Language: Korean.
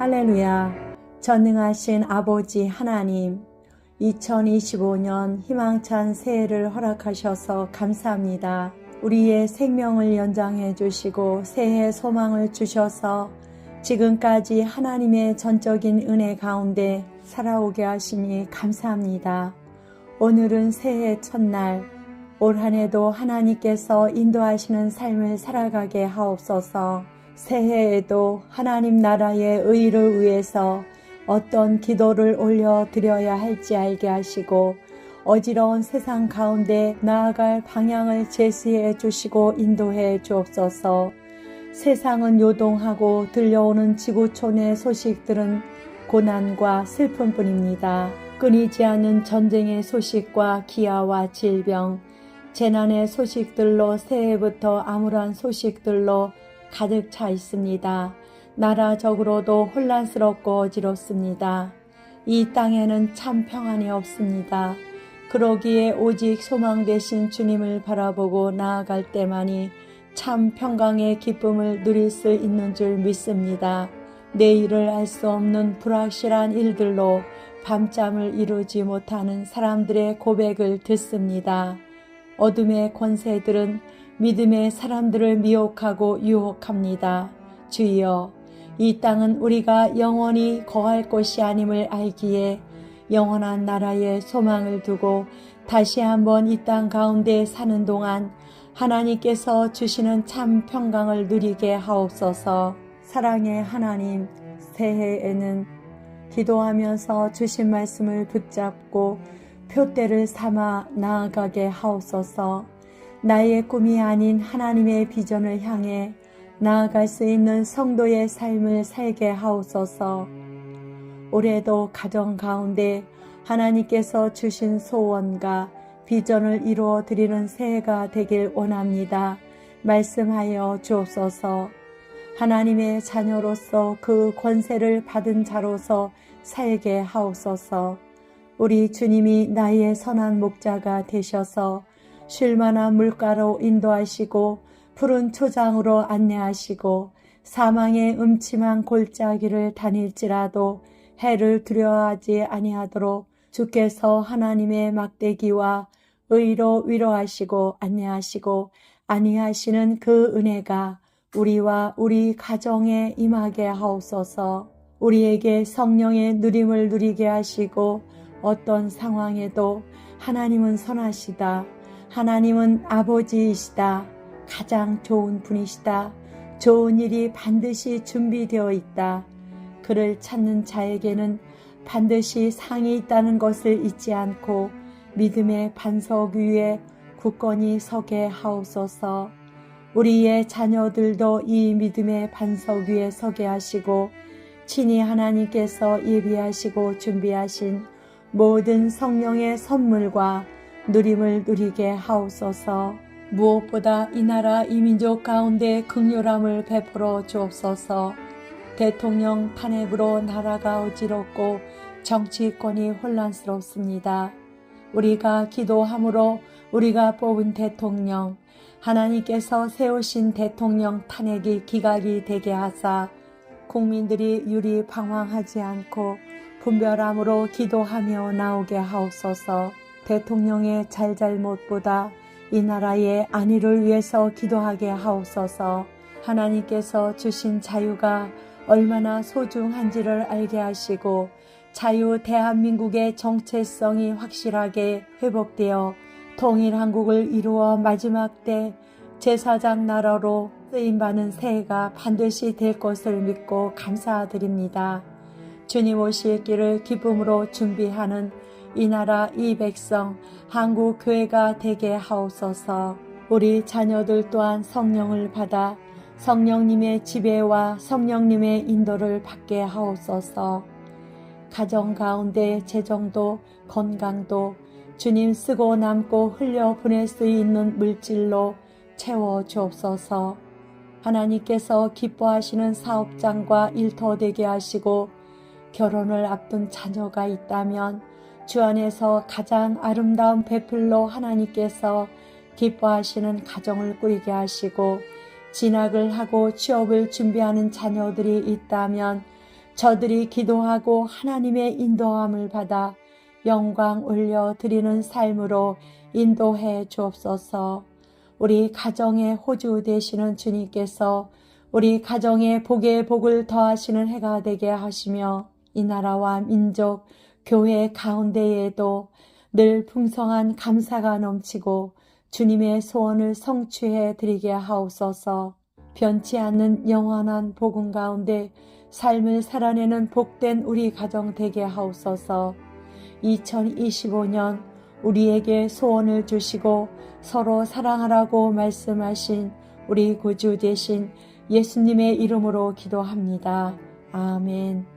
할렐루야. 전능하신 아버지 하나님, 2025년 희망찬 새해를 허락하셔서 감사합니다. 우리의 생명을 연장해 주시고 새해 소망을 주셔서 지금까지 하나님의 전적인 은혜 가운데 살아오게 하시니 감사합니다. 오늘은 새해 첫날, 올 한 해도 하나님께서 인도하시는 삶을 살아가게 하옵소서. 새해에도 하나님 나라의 의를 위해서 어떤 기도를 올려 드려야 할지 알게 하시고 어지러운 세상 가운데 나아갈 방향을 제시해 주시고 인도해 주옵소서. 세상은 요동하고 들려오는 지구촌의 소식들은 고난과 슬픔뿐입니다. 끊이지 않는 전쟁의 소식과 기아와 질병, 재난의 소식들로 새해부터 암울한 소식들로 가득 차 있습니다. 나라적으로도 혼란스럽고 어지럽습니다. 이 땅에는 참 평안이 없습니다. 그러기에 오직 소망 되신 주님을 바라보고 나아갈 때만이 참 평강의 기쁨을 누릴 수 있는 줄 믿습니다. 내일을 알 수 없는 불확실한 일들로 밤잠을 이루지 못하는 사람들의 고백을 듣습니다. 어둠의 권세들은 믿음의 사람들을 미혹하고 유혹합니다. 주여, 이 땅은 우리가 영원히 거할 곳이 아님을 알기에 영원한 나라의 소망을 두고 다시 한번 이 땅 가운데 사는 동안 하나님께서 주시는 참 평강을 누리게 하옵소서. 사랑의 하나님, 새해에는 기도하면서 주신 말씀을 붙잡고 표대를 삼아 나아가게 하옵소서. 나의 꿈이 아닌 하나님의 비전을 향해 나아갈 수 있는 성도의 삶을 살게 하옵소서. 올해도 가정 가운데 하나님께서 주신 소원과 비전을 이루어 드리는 새해가 되길 원합니다. 말씀하여 주옵소서. 하나님의 자녀로서 그 권세를 받은 자로서 살게 하옵소서. 우리 주님이 나의 선한 목자가 되셔서 쉴만한 물가로 인도하시고 푸른 초장으로 안내하시고 사망의 음침한 골짜기를 다닐지라도 해를 두려워하지 아니하도록 주께서 하나님의 막대기와 의로 위로하시고 안내하시고 아니하시는 그 은혜가 우리와 우리 가정에 임하게 하옵소서 우리에게 성령의 누림을 누리게 하시고 어떤 상황에도 하나님은 선하시다. 하나님은 아버지이시다. 가장 좋은 분이시다. 좋은 일이 반드시 준비되어 있다. 그를 찾는 자에게는 반드시 상이 있다는 것을 잊지 않고 믿음의 반석 위에 굳건히 서게 하옵소서. 우리의 자녀들도 이 믿음의 반석 위에 서게 하시고 친히 하나님께서 예비하시고 준비하신 모든 성령의 선물과 누림을 누리게 하옵소서. 무엇보다 이 나라 이민족 가운데 극렬함을 베풀어 주옵소서. 대통령 탄핵으로 나라가 어지럽고 정치권이 혼란스럽습니다. 우리가 기도함으로 우리가 뽑은 대통령, 하나님께서 세우신 대통령 탄핵이 기각이 되게 하사 국민들이 유리 방황하지 않고 분별함으로 기도하며 나오게 하옵소서 대통령의 잘잘못보다 이 나라의 안위를 위해서 기도하게 하옵소서 하나님께서 주신 자유가 얼마나 소중한지를 알게 하시고 자유 대한민국의 정체성이 확실하게 회복되어 통일 한국을 이루어 마지막 때 제사장 나라로 쓰임받는 새해가 반드시 될 것을 믿고 감사드립니다. 주님 길을 기쁨으로 준비하는 이 나라 이 백성 한국 교회가 되게 하옵소서. 우리 자녀들 또한 성령을 받아 성령님의 지배와 성령님의 인도를 받게 하옵소서. 가정 가운데 재정도 건강도 주님 쓰고 남고 흘려 보낼 수 있는 물질로 채워 주옵소서. 하나님께서 기뻐하시는 사업장과 일터 되게 하시고 결혼을 앞둔 자녀가 있다면 주 안에서 가장 아름다운 배필로 하나님께서 기뻐하시는 가정을 꾸리게 하시고 진학을 하고 취업을 준비하는 자녀들이 있다면 저들이 기도하고 하나님의 인도함을 받아 영광 올려 드리는 삶으로 인도해 주옵소서. 우리 가정의 호주 되시는 주님께서 우리 가정의 복에 복을 더하시는 해가 되게 하시며 이 나라와 민족, 교회 가운데에도 늘 풍성한 감사가 넘치고 주님의 소원을 성취해 드리게 하옵소서. 변치 않는 영원한 복음 가운데 삶을 살아내는 복된 우리 가정 되게 하옵소서. 2025년 우리에게 소원을 주시고 서로 사랑하라고 말씀하신 우리 구주 되신 예수님의 이름으로 기도합니다. 아멘.